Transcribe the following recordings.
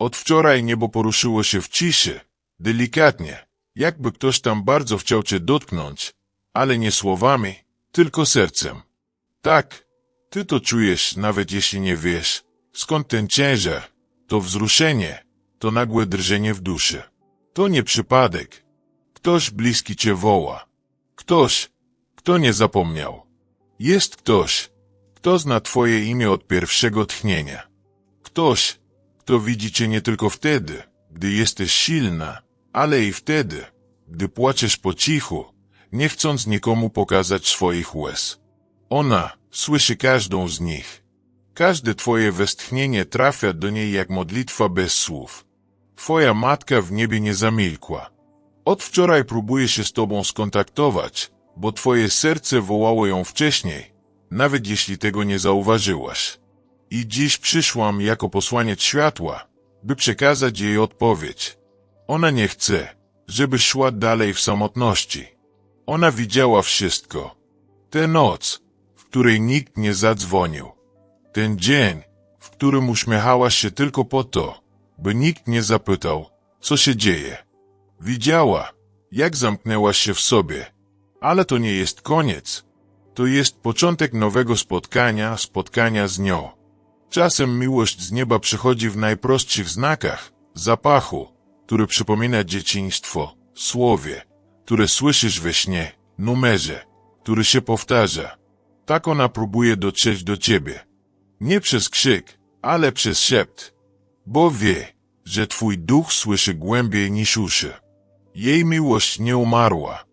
Od wczoraj niebo poruszyło się w ciszy, delikatnie, jakby ktoś tam bardzo chciał cię dotknąć, ale nie słowami, tylko sercem. Tak, ty to czujesz, nawet jeśli nie wiesz, skąd ten ciężar, to wzruszenie, to nagłe drżenie w duszy. To nie przypadek. Ktoś bliski cię woła. Ktoś, kto nie zapomniał. Jest ktoś, kto zna twoje imię od pierwszego tchnienia. Ktoś, kto widzi cię nie tylko wtedy, gdy jesteś silna, ale i wtedy, gdy płaczesz po cichu, nie chcąc nikomu pokazać swoich łez. Ona słyszy każdą z nich. Każde twoje westchnienie trafia do niej jak modlitwa bez słów. Twoja matka w niebie nie zamilkła. Od wczoraj próbuje się z tobą skontaktować, bo twoje serce wołało ją wcześniej, nawet jeśli tego nie zauważyłaś. I dziś przyszłam jako posłaniec światła, by przekazać jej odpowiedź. Ona nie chce, żeby szła dalej w samotności. Ona widziała wszystko. Tę noc, w której nikt nie zadzwonił. Ten dzień, w którym uśmiechałaś się tylko po to, by nikt nie zapytał, co się dzieje. Widziała, jak zamknęłaś się w sobie, ale to nie jest koniec. To jest początek nowego spotkania, spotkania z nią. Czasem miłość z nieba przychodzi w najprostszych znakach, zapachu, który przypomina dzieciństwo, słowie, które słyszysz we śnie, numerze, który się powtarza. Tak ona próbuje dotrzeć do ciebie. Nie przez krzyk, ale przez szept. Bo wie, że twój duch słyszy głębiej niż uszy. Jej miłość nie umarła.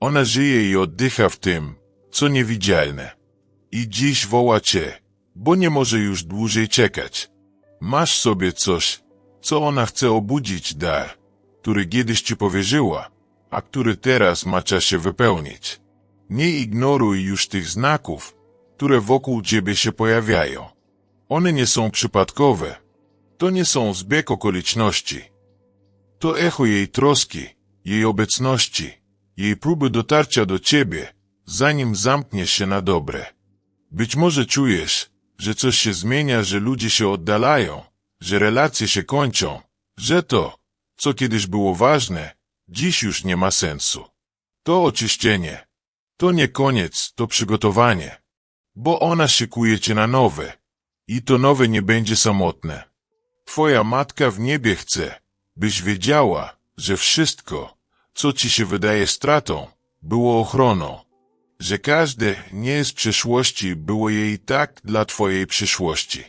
Ona żyje i oddycha w tym, co niewidzialne. I dziś woła cię, bo nie może już dłużej czekać. Masz sobie coś, co ona chce obudzić dar, który kiedyś ci powierzyła, a który teraz ma czas się wypełnić. Nie ignoruj już tych znaków, które wokół ciebie się pojawiają. One nie są przypadkowe. To nie są zbieg okoliczności. To echo jej troski, jej obecności, jej próby dotarcia do ciebie, zanim zamkniesz się na dobre. Być może czujesz, że coś się zmienia, że ludzie się oddalają, że relacje się kończą, że to, co kiedyś było ważne, dziś już nie ma sensu. To oczyszczenie. To nie koniec, to przygotowanie. Bo ona szykuje cię na nowe. I to nowe nie będzie samotne. Twoja matka w niebie chce, byś wiedziała, że wszystko, co ci się wydaje stratą, było ochroną. Że każde nie z przeszłości było jej tak dla twojej przyszłości.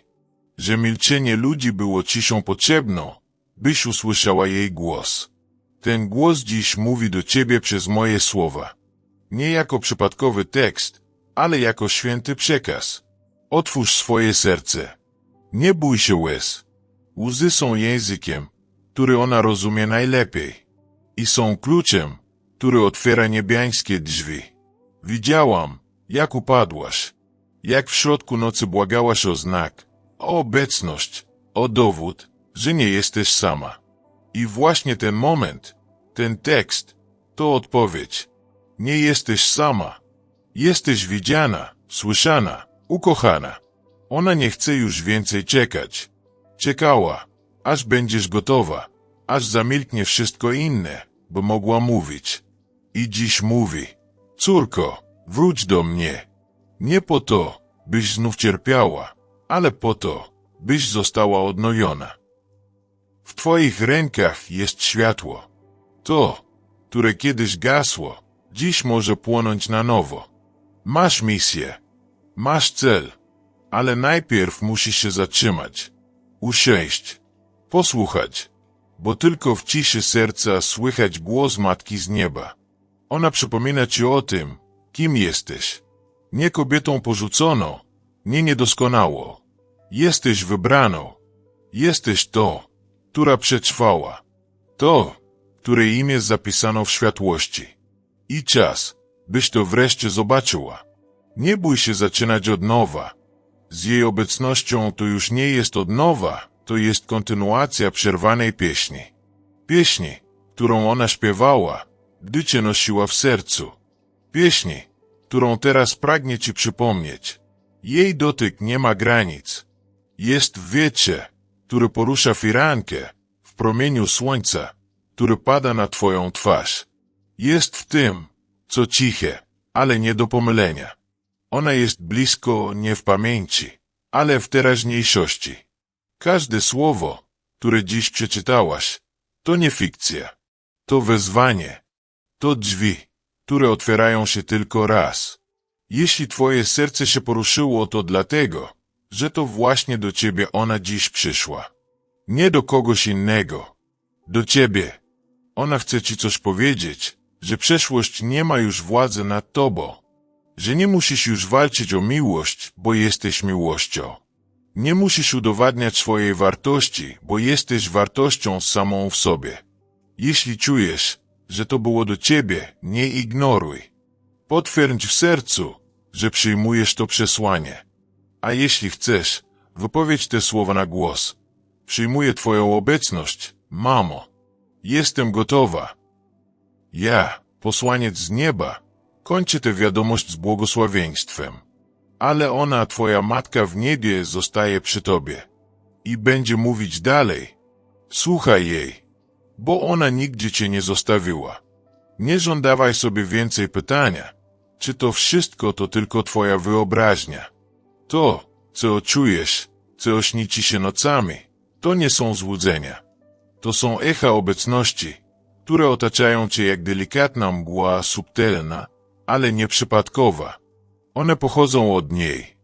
Że milczenie ludzi było ciszą potrzebną, byś usłyszała jej głos. Ten głos dziś mówi do ciebie przez moje słowa. Nie jako przypadkowy tekst, ale jako święty przekaz. Otwórz swoje serce. Nie bój się łez. Łzy są językiem, który ona rozumie najlepiej. I są kluczem, który otwiera niebiańskie drzwi. Widziałam, jak upadłaś. Jak w środku nocy błagałaś o znak, o obecność, o dowód, że nie jesteś sama. I właśnie ten moment, ten tekst, to odpowiedź. Nie jesteś sama. Jesteś widziana, słyszana, ukochana. Ona nie chce już więcej czekać. Czekała, aż będziesz gotowa, aż zamilknie wszystko inne, by mogła mówić. I dziś mówi, córko, wróć do mnie. Nie po to, byś znów cierpiała, ale po to, byś została odnojona. W Twoich rękach jest światło. To, które kiedyś gasło, dziś może płonąć na nowo. Masz misję, masz cel, ale najpierw musisz się zatrzymać, usiąść, posłuchać, bo tylko w ciszy serca słychać głos Matki z nieba. Ona przypomina ci o tym, kim jesteś. Nie kobietą porzuconą, nie niedoskonałą. Jesteś wybraną. Jesteś to, która przetrwała. To, której imię zapisano w światłości. I czas, byś to wreszcie zobaczyła. Nie bój się zaczynać od nowa. Z jej obecnością to już nie jest od nowa, to jest kontynuacja przerwanej pieśni. Pieśni, którą ona śpiewała, gdy cię nosiła w sercu. Pieśni, którą teraz pragnie ci przypomnieć. Jej dotyk nie ma granic. Jest w wietrze, który porusza firankę w promieniu słońca, który pada na twoją twarz. Jest w tym, co ciche, ale nie do pomylenia. Ona jest blisko nie w pamięci, ale w teraźniejszości. Każde słowo, które dziś przeczytałaś, to nie fikcja. To wezwanie. To drzwi, które otwierają się tylko raz. Jeśli twoje serce się poruszyło, to dlatego, że to właśnie do ciebie ona dziś przyszła. Nie do kogoś innego. Do ciebie. Ona chce ci coś powiedzieć, że przeszłość nie ma już władzy nad tobą. Że nie musisz już walczyć o miłość, bo jesteś miłością. Nie musisz udowadniać swojej wartości, bo jesteś wartością samą w sobie. Jeśli czujesz, że to było do ciebie, nie ignoruj. Potwierdź w sercu, że przyjmujesz to przesłanie. A jeśli chcesz, wypowiedz te słowa na głos. Przyjmuję Twoją obecność, mamo. Jestem gotowa. Ja, posłaniec z nieba, kończę tę wiadomość z błogosławieństwem. Ale ona, Twoja matka w niebie, zostaje przy Tobie. I będzie mówić dalej. Słuchaj jej, bo ona nigdzie Cię nie zostawiła. Nie żądawaj sobie więcej pytania, czy to wszystko to tylko Twoja wyobraźnia. To, co czujesz, co śni Ci się nocami, to nie są złudzenia. To są echa obecności, które otaczają Cię jak delikatna mgła subtelna, ale nieprzypadkowa. One pochodzą od niej.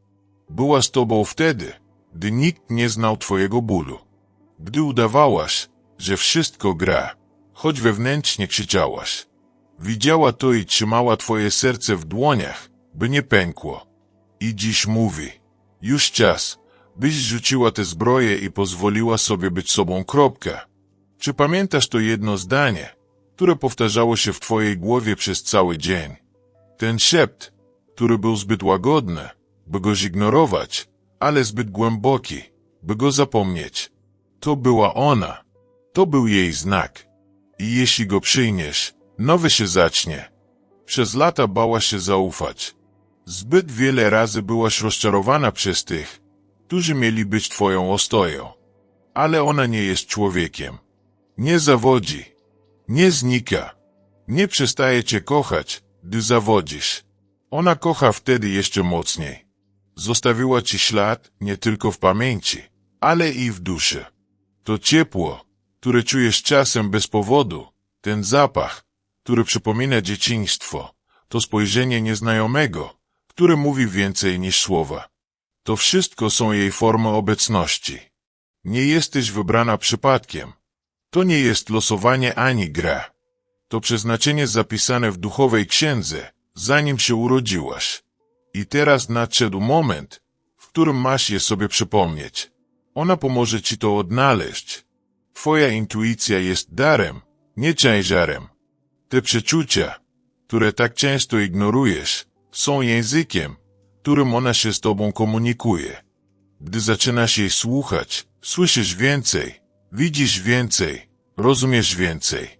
Była z Tobą wtedy, gdy nikt nie znał Twojego bólu. Gdy udawałaś, że wszystko gra, choć wewnętrznie krzyczałaś. Widziała to i trzymała Twoje serce w dłoniach, by nie pękło. I dziś mówi, już czas, byś rzuciła te zbroje i pozwoliła sobie być sobą kropka. Czy pamiętasz to jedno zdanie, które powtarzało się w twojej głowie przez cały dzień? Ten szept, który był zbyt łagodny, by go zignorować, ale zbyt głęboki, by go zapomnieć. To była ona. To był jej znak. I jeśli go przyjmiesz, nowy się zacznie. Przez lata bała się zaufać. Zbyt wiele razy byłaś rozczarowana przez tych, którzy mieli być twoją ostoją. Ale ona nie jest człowiekiem. Nie zawodzi. Nie znika. Nie przestaje cię kochać, gdy zawodzisz. Ona kocha wtedy jeszcze mocniej. Zostawiła ci ślad nie tylko w pamięci, ale i w duszy. To ciepło, które czujesz czasem bez powodu, ten zapach, który przypomina dzieciństwo, to spojrzenie nieznajomego, które mówi więcej niż słowa. To wszystko są jej formy obecności. Nie jesteś wybrana przypadkiem. To nie jest losowanie ani gra. To przeznaczenie zapisane w duchowej księdze, zanim się urodziłaś. I teraz nadszedł moment, w którym masz je sobie przypomnieć. Ona pomoże ci to odnaleźć. Twoja intuicja jest darem, nie ciężarem. Te przeczucia, które tak często ignorujesz, są językiem, którym ona się z tobą komunikuje. Gdy zaczynasz jej słuchać, słyszysz więcej, widzisz więcej, rozumiesz więcej.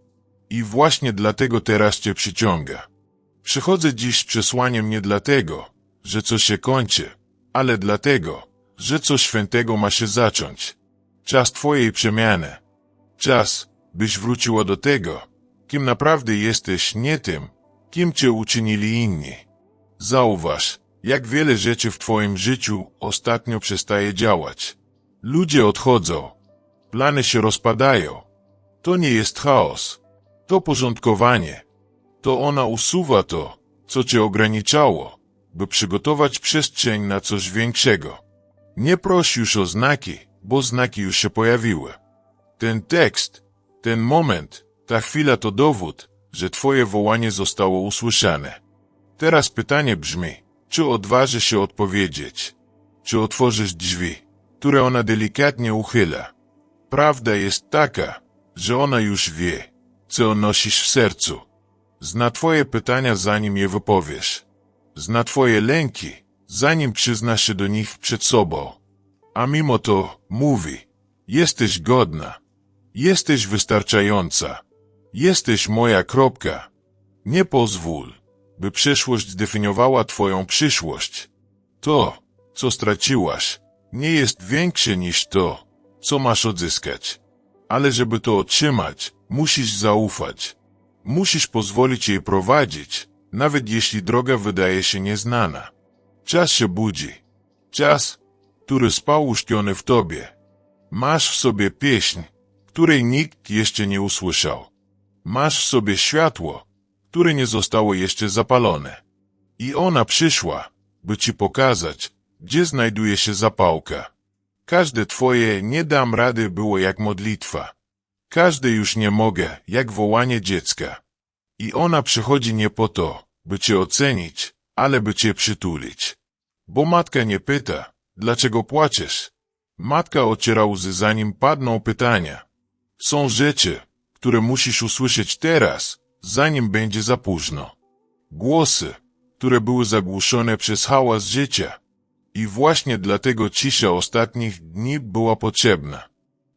I właśnie dlatego teraz cię przyciąga. Przychodzę dziś z przesłaniem nie dlatego, że coś się kończy, ale dlatego, że coś świętego ma się zacząć. Czas twojej przemiany. Czas, byś wróciła do tego, kim naprawdę jesteś, nie tym, kim cię uczynili inni. Zauważ, jak wiele rzeczy w Twoim życiu ostatnio przestaje działać. Ludzie odchodzą, plany się rozpadają. To nie jest chaos, to porządkowanie. To ona usuwa to, co Cię ograniczało, by przygotować przestrzeń na coś większego. Nie proś już o znaki, bo znaki już się pojawiły. Ten tekst, ten moment, ta chwila to dowód, że Twoje wołanie zostało usłyszane. Teraz pytanie brzmi, czy odważy się odpowiedzieć? Czy otworzysz drzwi, które ona delikatnie uchyla? Prawda jest taka, że ona już wie, co nosisz w sercu. Zna twoje pytania, zanim je wypowiesz. Zna twoje lęki, zanim przyznasz się do nich przed sobą. A mimo to mówi, jesteś godna, jesteś wystarczająca, jesteś moja kropka. Nie pozwól, by przeszłość zdefiniowała twoją przyszłość. To, co straciłaś, nie jest większe niż to, co masz odzyskać. Ale żeby to otrzymać, musisz zaufać. Musisz pozwolić jej prowadzić, nawet jeśli droga wydaje się nieznana. Czas się budzi. Czas, który spał uśpiony w tobie. Masz w sobie pieśń, której nikt jeszcze nie usłyszał. Masz w sobie światło, które nie zostało jeszcze zapalone. I ona przyszła, by ci pokazać, gdzie znajduje się zapałka. Każde twoje nie dam rady było jak modlitwa. Każde już nie mogę, jak wołanie dziecka. I ona przychodzi nie po to, by cię ocenić, ale by cię przytulić. Bo matka nie pyta, dlaczego płaczesz. Matka ociera łzy zanim padną pytania. Są rzeczy, które musisz usłyszeć teraz, zanim będzie za późno. Głosy, które były zagłuszone przez hałas życia. I właśnie dlatego cisza ostatnich dni była potrzebna.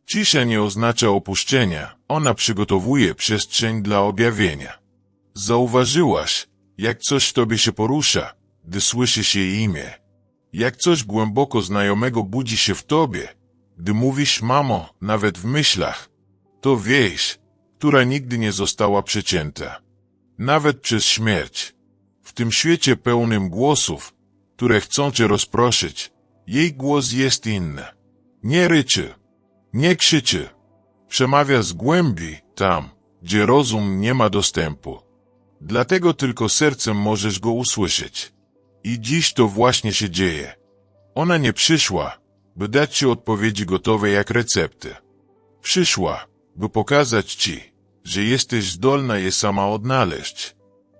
Cisza nie oznacza opuszczenia, ona przygotowuje przestrzeń dla objawienia. Zauważyłaś, jak coś w tobie się porusza, gdy słyszy się jej imię. Jak coś głęboko znajomego budzi się w tobie, gdy mówisz mamo, nawet w myślach. To wieś, która nigdy nie została przecięta. Nawet przez śmierć. W tym świecie pełnym głosów, które chcą cię rozproszyć, jej głos jest inny. Nie ryczy, nie krzyczy. Przemawia z głębi, tam, gdzie rozum nie ma dostępu. Dlatego tylko sercem możesz go usłyszeć. I dziś to właśnie się dzieje. Ona nie przyszła, by dać ci odpowiedzi gotowe jak recepty. Przyszła, by pokazać ci, że jesteś zdolna je sama odnaleźć.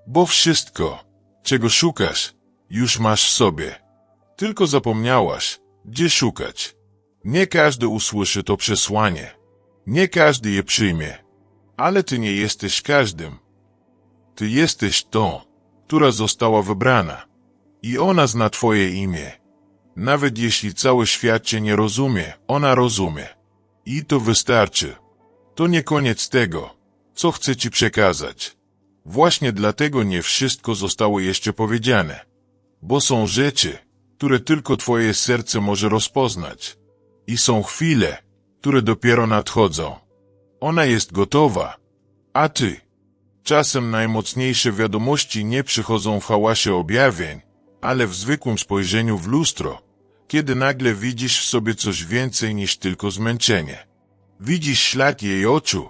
Bo wszystko, czego szukasz, już masz w sobie. Tylko zapomniałaś, gdzie szukać. Nie każdy usłyszy to przesłanie. Nie każdy je przyjmie. Ale ty nie jesteś każdym. Ty jesteś tą, która została wybrana. I ona zna twoje imię. Nawet jeśli cały świat cię nie rozumie, ona rozumie. I to wystarczy. To nie koniec tego, co chcę ci przekazać. Właśnie dlatego nie wszystko zostało jeszcze powiedziane. Bo są rzeczy, które tylko twoje serce może rozpoznać. I są chwile, które dopiero nadchodzą. Ona jest gotowa, a ty? Czasem najmocniejsze wiadomości nie przychodzą w hałasie objawień, ale w zwykłym spojrzeniu w lustro, kiedy nagle widzisz w sobie coś więcej niż tylko zmęczenie. Widzisz ślad jej oczu.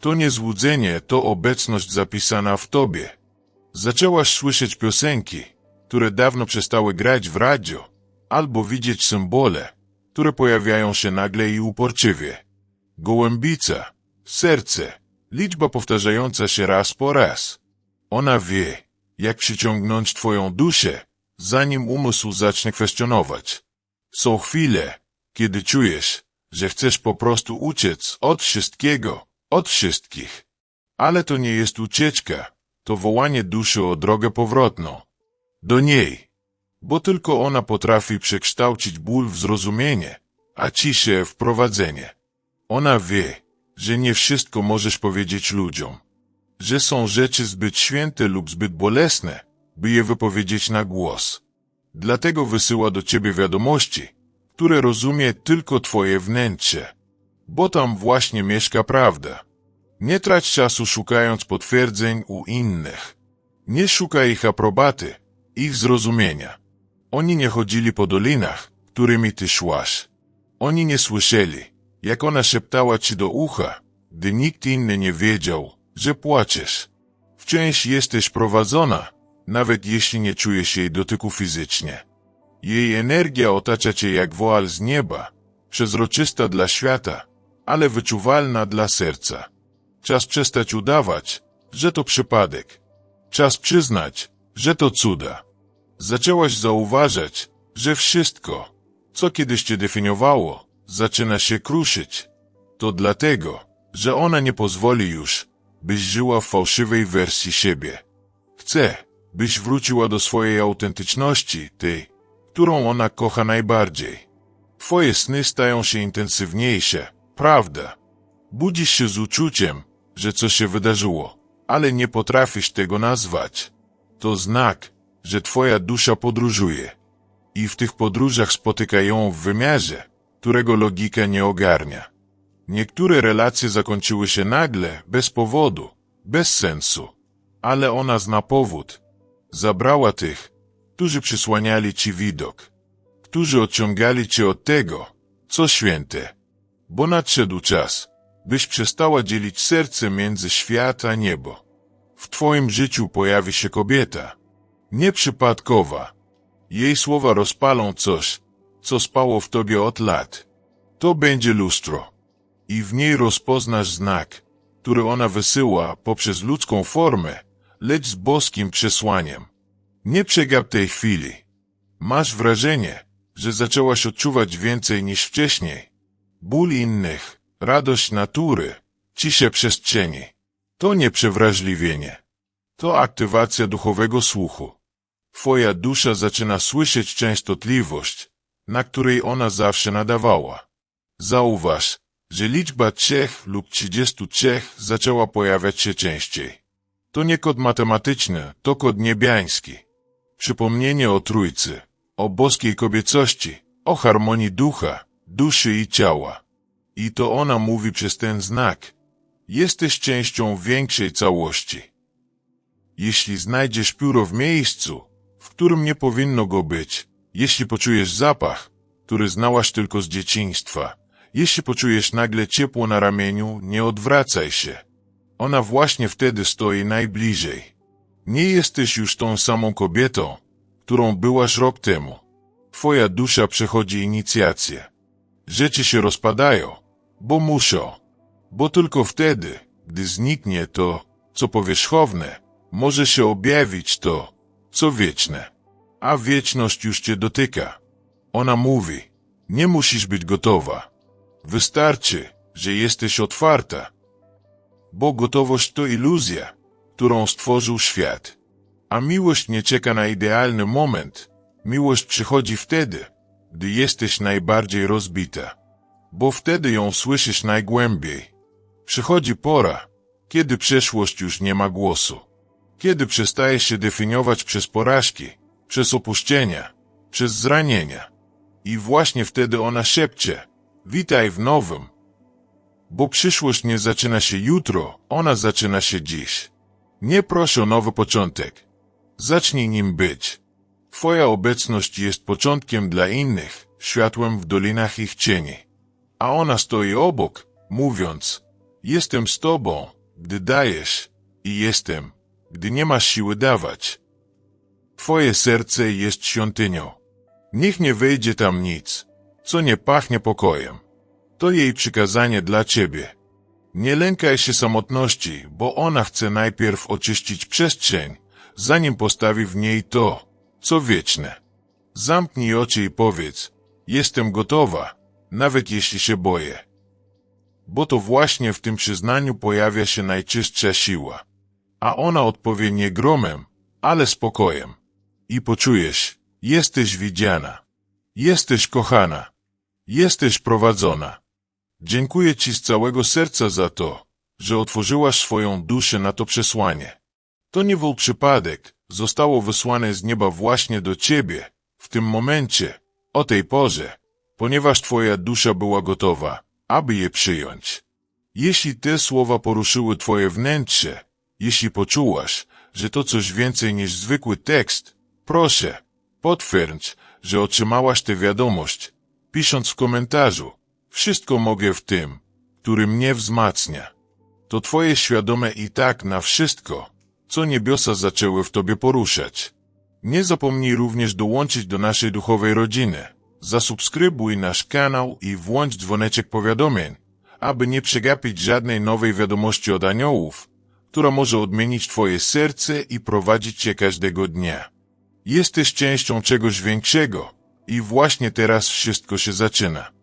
To nie złudzenie, to obecność zapisana w tobie. Zaczęłaś słyszeć piosenki, które dawno przestały grać w radio, albo widzieć symbole, które pojawiają się nagle i uporczywie. Gołębica, serce, liczba powtarzająca się raz po raz. Ona wie, jak przyciągnąć twoją duszę, zanim umysł zacznie kwestionować. Są chwile, kiedy czujesz, że chcesz po prostu uciec od wszystkiego, od wszystkich. Ale to nie jest ucieczka, to wołanie duszy o drogę powrotną. Do niej, bo tylko ona potrafi przekształcić ból w zrozumienie, a ciszę w prowadzenie. Ona wie, że nie wszystko możesz powiedzieć ludziom, że są rzeczy zbyt święte lub zbyt bolesne, by je wypowiedzieć na głos. Dlatego wysyła do ciebie wiadomości, które rozumie tylko twoje wnętrze, bo tam właśnie mieszka prawda. Nie trać czasu szukając potwierdzeń u innych. Nie szukaj ich aprobaty, ich zrozumienia. Oni nie chodzili po dolinach, którymi ty szłaś. Oni nie słyszeli, jak ona szeptała ci do ucha, gdy nikt inny nie wiedział, że płaczesz. Wciąż jesteś prowadzona, nawet jeśli nie czujesz jej dotyku fizycznie. Jej energia otacza cię jak woal z nieba, przezroczysta dla świata, ale wyczuwalna dla serca. Czas przestać udawać, że to przypadek. Czas przyznać, że to cuda. Zaczęłaś zauważać, że wszystko, co kiedyś cię definiowało, zaczyna się kruszyć. To dlatego, że ona nie pozwoli już, byś żyła w fałszywej wersji siebie. Chce, byś wróciła do swojej autentyczności, tej, którą ona kocha najbardziej. Twoje sny stają się intensywniejsze, prawda? Budzisz się z uczuciem, że coś się wydarzyło, ale nie potrafisz tego nazwać. To znak, że twoja dusza podróżuje. I w tych podróżach spotyka ją w wymiarze, którego logika nie ogarnia. Niektóre relacje zakończyły się nagle, bez powodu, bez sensu. Ale ona zna powód. Zabrała tych, którzy przysłaniali ci widok, którzy odciągali cię od tego, co święte. Bo nadszedł czas, byś przestała dzielić serce między świat a niebo. W twoim życiu pojawi się kobieta, nieprzypadkowa. Jej słowa rozpalą coś, co spało w tobie od lat. To będzie lustro. I w niej rozpoznasz znak, który ona wysyła poprzez ludzką formę, lecz z boskim przesłaniem. Nie przegap tej chwili. Masz wrażenie, że zaczęłaś odczuwać więcej niż wcześniej. Ból innych, radość natury, ciszę przestrzeni. To nie przewrażliwienie. To aktywacja duchowego słuchu. Twoja dusza zaczyna słyszeć częstotliwość, na której ona zawsze nadawała. Zauważ, że liczba trzech lub trzydziestu trzech zaczęła pojawiać się częściej. To nie kod matematyczny, to kod niebiański. Przypomnienie o Trójcy, o boskiej kobiecości, o harmonii ducha, duszy i ciała. I to ona mówi przez ten znak. Jesteś częścią większej całości. Jeśli znajdziesz pióro w miejscu, w którym nie powinno go być, jeśli poczujesz zapach, który znałaś tylko z dzieciństwa, jeśli poczujesz nagle ciepło na ramieniu, nie odwracaj się. Ona właśnie wtedy stoi najbliżej. Nie jesteś już tą samą kobietą, którą byłaś rok temu. Twoja dusza przechodzi inicjację. Rzeczy się rozpadają, bo muszą. Bo tylko wtedy, gdy zniknie to, co powierzchowne, może się objawić to, co wieczne. A wieczność już cię dotyka. Ona mówi, nie musisz być gotowa. Wystarczy, że jesteś otwarta. Bo gotowość to iluzja, którą stworzył świat. A miłość nie czeka na idealny moment. Miłość przychodzi wtedy, gdy jesteś najbardziej rozbita. Bo wtedy ją słyszysz najgłębiej. Przychodzi pora, kiedy przeszłość już nie ma głosu. Kiedy przestajesz się definiować przez porażki, przez opuszczenia, przez zranienia. I właśnie wtedy ona szepcze, witaj w nowym. Bo przyszłość nie zaczyna się jutro, ona zaczyna się dziś. Nie proszę o nowy początek. Zacznij nim być. Twoja obecność jest początkiem dla innych, światłem w dolinach ich cieni. A ona stoi obok, mówiąc, jestem z tobą, gdy dajesz, i jestem, gdy nie masz siły dawać. Twoje serce jest świątynią. Niech nie wejdzie tam nic, co nie pachnie pokojem. To jej przykazanie dla ciebie. Nie lękaj się samotności, bo ona chce najpierw oczyścić przestrzeń, zanim postawi w niej to, co wieczne. Zamknij oczy i powiedz, jestem gotowa, nawet jeśli się boję. Bo to właśnie w tym przyznaniu pojawia się najczystsza siła. A ona odpowie nie gromem, ale spokojem. I poczujesz, jesteś widziana, jesteś kochana, jesteś prowadzona. Dziękuję Ci z całego serca za to, że otworzyłaś swoją duszę na to przesłanie. To nie był przypadek, zostało wysłane z nieba właśnie do Ciebie, w tym momencie, o tej porze, ponieważ Twoja dusza była gotowa, aby je przyjąć. Jeśli te słowa poruszyły Twoje wnętrze, jeśli poczułaś, że to coś więcej niż zwykły tekst, proszę, potwierdź, że otrzymałaś tę wiadomość, pisząc w komentarzu, wszystko mogę w tym, który mnie wzmacnia. To Twoje świadome i tak na wszystko, co niebiosa zaczęły w Tobie poruszać. Nie zapomnij również dołączyć do naszej duchowej rodziny. Zasubskrybuj nasz kanał i włącz dzwoneczek powiadomień, aby nie przegapić żadnej nowej wiadomości od aniołów, która może odmienić Twoje serce i prowadzić Cię każdego dnia. Jesteś częścią czegoś większego i właśnie teraz wszystko się zaczyna.